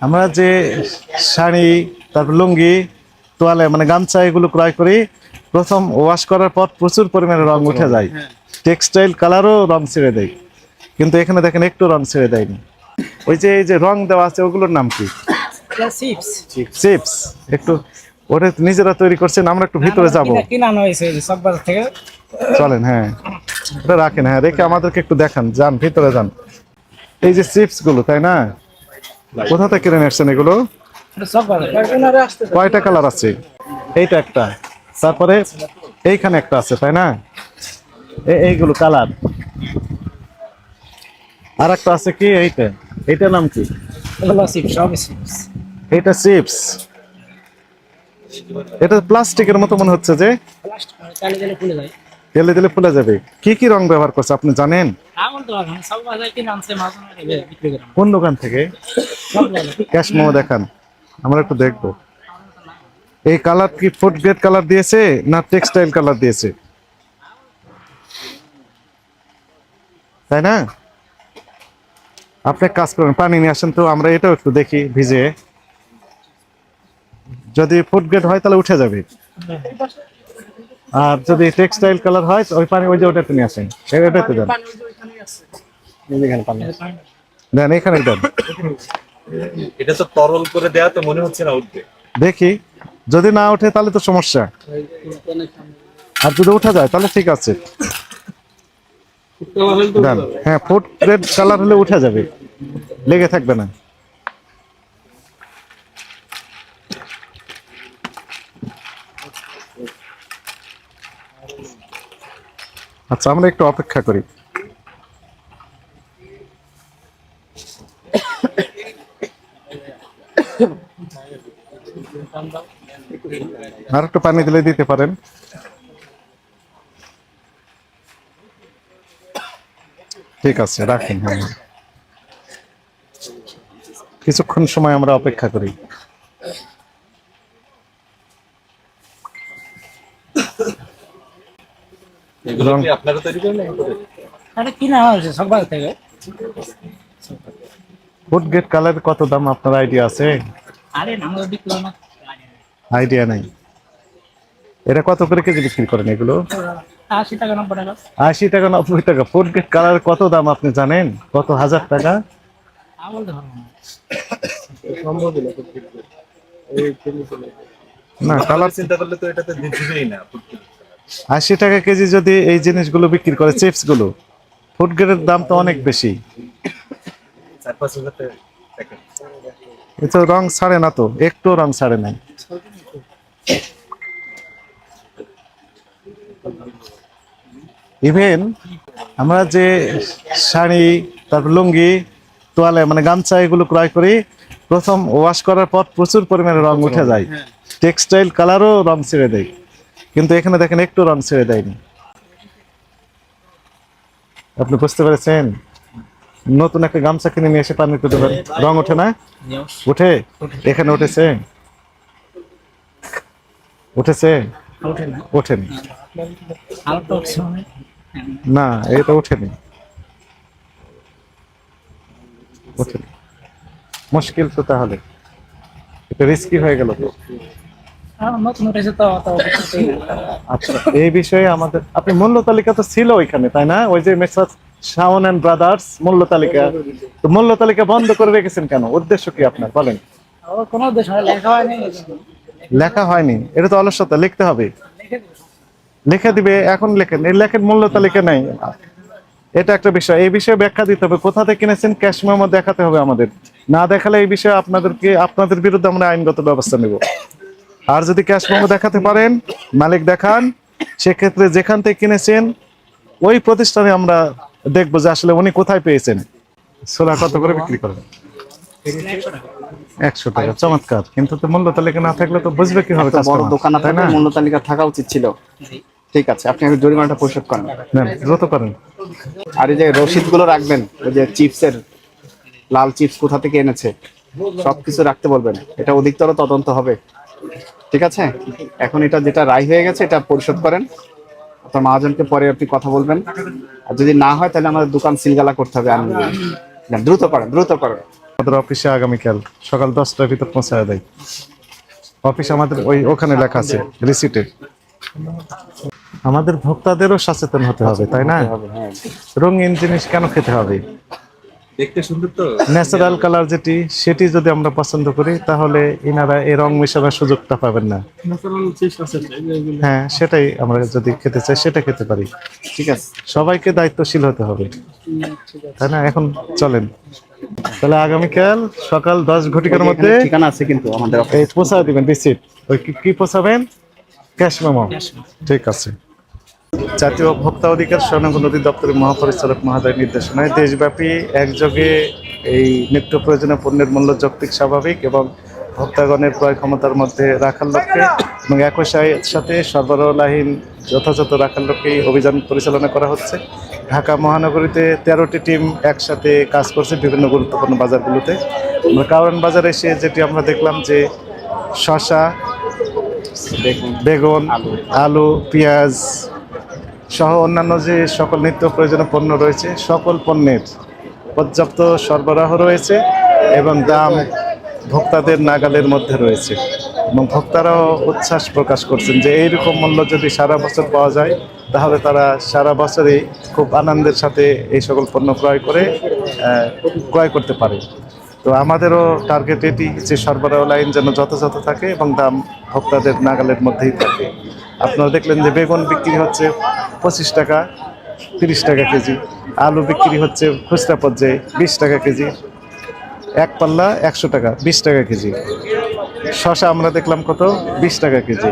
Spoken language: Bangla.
আমরা যে শাড়ি তারপর লুঙ্গি তোয়ালে মানে গামছা এগুলো ক্রয় করি প্রথম ওয়াশ করার পর প্রচুর পরিমাণে রং উঠে যায়। টেক্সটাইল কালারও রং ছেড়ে দেয়। কিন্তু এখানে দেখেন একটু রং ছেড়ে দেয়নি। ওই যে এই যে রং দেওয়া আছে ওগুলোর নাম কি? চিপস চিপস একটু ওটা নিজেরা তৈরি করছেন আমরা একটু ভিতরে যাব। কিনানো হয়েছে সব বাজার থেকে। চলেন হ্যাঁ। ওটা রাখেন হ্যাঁ রেখে আমাদেরকে একটু দেখান যান ভিতরে যান। এই যে চিপসগুলো তাই না? কোথা থেকে কিনে আসছেন এগুলো? এটা সব বাজার আসতে কয়টা কালার আছে? এইটা একটা। তারপরে এইখানে একটা আছে তাই না? এইগুলো কালার। আর একটা আছে কি এইটা? এইটার নাম কি? এইটা চিপস এটা প্লাস্টিকের মতো মনে হচ্ছে যে? তেলে দিলে ফুলে যাবে। কি কি রং ব্যবহার করছে আপনি জানেন? কিনে দোকান থেকে? ক্যাশ মোমো দেখান আমরা একটু দেখব। এই কালার কি ফুড গ্রেড কালার দিয়েছে না টেক্সটাইল কালার দিয়েছে? তাই না? আপনি কাজ করেন পানি নিয়ে আসেন তো আমরা এটাও একটু দেখি ভিজে যদি ফুড গ্রেড হয় তাহলে উঠে যাবে। আর যদি টেক্সটাইল কালার হয় ওই পানি ওই যে ওটাতে নিয়ে আসেন। এটাতে দেন। দেন এখানে দেন এটা তো তরল করে দেয়া তো মনে হচ্ছে না উঠবে। দেখি যদি না ওঠে তাহলে তো সমস্যা। আর যদি উঠা যায় তাহলে ঠিক আছে। হ্যাঁ ফুড রেড কালার হলে উঠে যাবে। লেগে থাকবে না। আচ্ছা আমরা একটু অপেক্ষা করি। আর একটু পানি দিলে দিতে পারেন। ঠিক আছে, রাখেন। কিছুক্ষণ সময় আমরা অপেক্ষা করি। এগুলো কি আপনারা তৈরি করেন এটা কিনা হয়েছে সব থেকে। ফুড গেট কালার কত দাম? আপনার আইডিয়া আছে? আরে আমরা বিক্রি না। আইডিয়া নাই। এটা কত করে কেজি বিক্রি করেন এগুলো? আশি টাকা নব্বই টাকা। আশি টাকা নব্বই টাকা। ফুড গেট কালার কত দাম আপনি জানেন? কত হাজার টাকা? না। না কালার কালার চিন্তা করলে তো এটাতে দিবেই না আশি টাকা কেজি যদি এই জিনিসগুলো বিক্রি করে চিপসগুলো ফুড গ্রেডের দাম তো অনেক বেশি। চার পাঁচ হাজার টাকা প্যাকেট এ তো রং ছাড়ে না তো একটু রং ছাড়ে নাই। ইভেন আমরা যে শাড়ি, তারপর লুঙ্গি, তোয়ালে মানে গামছা এগুলো ক্রয় করি, প্রথম ওয়াশ করার পর প্রচুর পরিমাণে রং উঠে যায়। টেক্সটাইল কালারও রং ছেড়ে দেয়। কিন্তু এখানে দেখেন একটু রান ছেড়ে দেয়নি। আপনি বুঝতে পেরেছেন? নতুন একটা গামছা কিনে নিয়ে এসে পানিতে দেবেন। রং ওঠে না? উঠে এখানে উঠেছে? উঠেছে? ওঠেনি। না, এটা ওঠেনি। ওঠেনি। মুশকিল তো তাহলে। এটা রিস্কি হয়ে গেল তো। আচ্ছা এই বিষয়ে আমাদের আপনি মূল্য তালিকা তো ছিল ওইখানে তাই না? ওই যে মেসাজ শাওন ব্রাদার্স মূল্য তালিকা। তো মূল্য তালিকা বন্ধ করে রেখেছেন কেন? উদ্দেশ্য কি আপনার? বলেন। কোনো লেখা হয় লেখা হয়নি। এটা তো অলসতা লিখতে হবে। লিখে লিখে দিবে এখন লেখেন। এই লেখেন মূল্য তালিকা নাই। এটা একটা বিষয়। এই বিষয়ে ব্যাখ্যা দিতে হবে। কোথা থেকে কিনেছেন? ক্যাশ মেমো দেখাতে হবে আমাদের। না দেখালে এই বিষয়ে আপনাদেরকে আপনাদের বিরুদ্ধে আমরা আইনগত ব্যবস্থা নেব। আর যদি ক্যাশ মেমো দেখাতে পারেন মালিক দেখান সেক্ষেত্রে যেখান থেকে কিনেছেন ওই প্রতিষ্ঠানে আমরা দেখব যে আসলে উনি কোথায় পেয়েছেন। সোলা কত করে বিক্রি করেন? একশো টাকা চমৎকার। কিন্তু তো মূল্য তালিকা না থাকলে তো বুঝবে কি হবে বড় দোকান না? মূল্য তালিকা থাকা উচিত ছিল। ঠিক আছে আপনি আগে জরিমানাটা পরিশোধ করেন। দ্রুত করেন। আর এই যে রসিদগুলো রাখবেন ওই যে চিপসের লাল চিপস কোথা থেকে এনেছে সবকিছু রাখতে বলবেন। এটা অধিকতর তদন্ত হবে। ঠিক আছে? এখন এটা যেটা রায় হয়ে গেছে এটা পরিশোধ করেন। আপনার মহাজনকে পরে আপনি কথা বলবেন। আর যদি না হয় তাহলে আমাদের দোকান সিলগালা করতে হবে। যান, দ্রুত করেন দ্রুত করেন। আমাদের অফিসে আগামীকাল সকাল দশটার ভিতর পৌঁছায় দেয়। অফিস আমাদের ওই ওখানে লেখা আছে রিসিটে। আমাদের ভোক্তাদেরও সচেতন হতে হবে তাই না? হ্যাঁ। রঙিন জিনিস কেন খেতে হবে? দেখতে সুন্দর তো। ন্যাচারাল কালার যেটি সেটি যদি আমরা পছন্দ করি তাহলে ইনারা এই রং মেশানোর সুযোগটা পাবেন না। হ্যাঁ সেটাই আমরা যদি খেতে চাই সেটা খেতে পারি। ঠিক আছে। সবাইকে দায়িত্বশীল হতে হবে। তাই না? এখন চলেন। তাহলে আগামীকাল সকাল দশ ঘটিকার মধ্যে এখানে ঠিকানা আছে কিন্তু আমাদের এই পোষা দিবেন ওই কি- কি পোষাবেন ক্যাশ মেমো ঠিক আছে। জাতীয় ভোক্তা অধিকার স্বর্ণাঙ্গ নদী দপ্তরের মহাপরিচালক মহোদয়ের নির্দেশনায় দেশব্যাপী একযোগে এই নিত্য প্রয়োজনীয় পণ্যের মূল্য যৌক্তিক স্বাভাবিক এবং ভোক্তাগণের ক্রয় ক্ষমতার মধ্যে রাখার লক্ষ্যে এবং একই সাথে- সরবরাহহীন যথাযথ রাখার লক্ষ্যে এই অভিযান পরিচালনা করা হচ্ছে। ঢাকা মহানগরীতে তেরোটি টিম একসাথে কাজ করছে বিভিন্ন গুরুত্বপূর্ণ বাজারগুলোতে। আমরা কারণ বাজারে এসে যেটি আমরা দেখলাম যে শশা বেগুন আলু পেঁয়াজ সহ অন্যান্য যে সকল নিত্য প্রয়োজনীয় পণ্য রয়েছে, সকল পণ্যের পর্যাপ্ত সরবরাহ রয়েছে এবং দাম ভোক্তাদের নাগালের মধ্যে রয়েছে। এবং ভোক্তারাও উচ্ছ্বাস প্রকাশ করছেন যে এইরকম মূল্য যদি সারা বছর পাওয়া যায়, তাহলে তারা সারা বছরই খুব আনন্দের সাথে এই সকল পণ্য ক্রয় করে ক্রয় করতে পারে। তো আমাদেরও টার্গেট এটি যে সরবরাহ লাইন যেন যথাযথ থাকে এবং দাম ভোক্তাদের নাগালের মধ্যেই থাকে। আপনারা দেখলেন যে বেগুন বিক্রি হচ্ছে পঁচিশ টাকা, তিরিশ টাকা কেজি। আলু বিক্রি হচ্ছে খুচরা পর্যায়ে বিশ টাকা কেজি। এক পাল্লা একশো টাকা, বিশ টাকা কেজি। শশা আমরা দেখলাম কত? বিশ টাকা কেজি।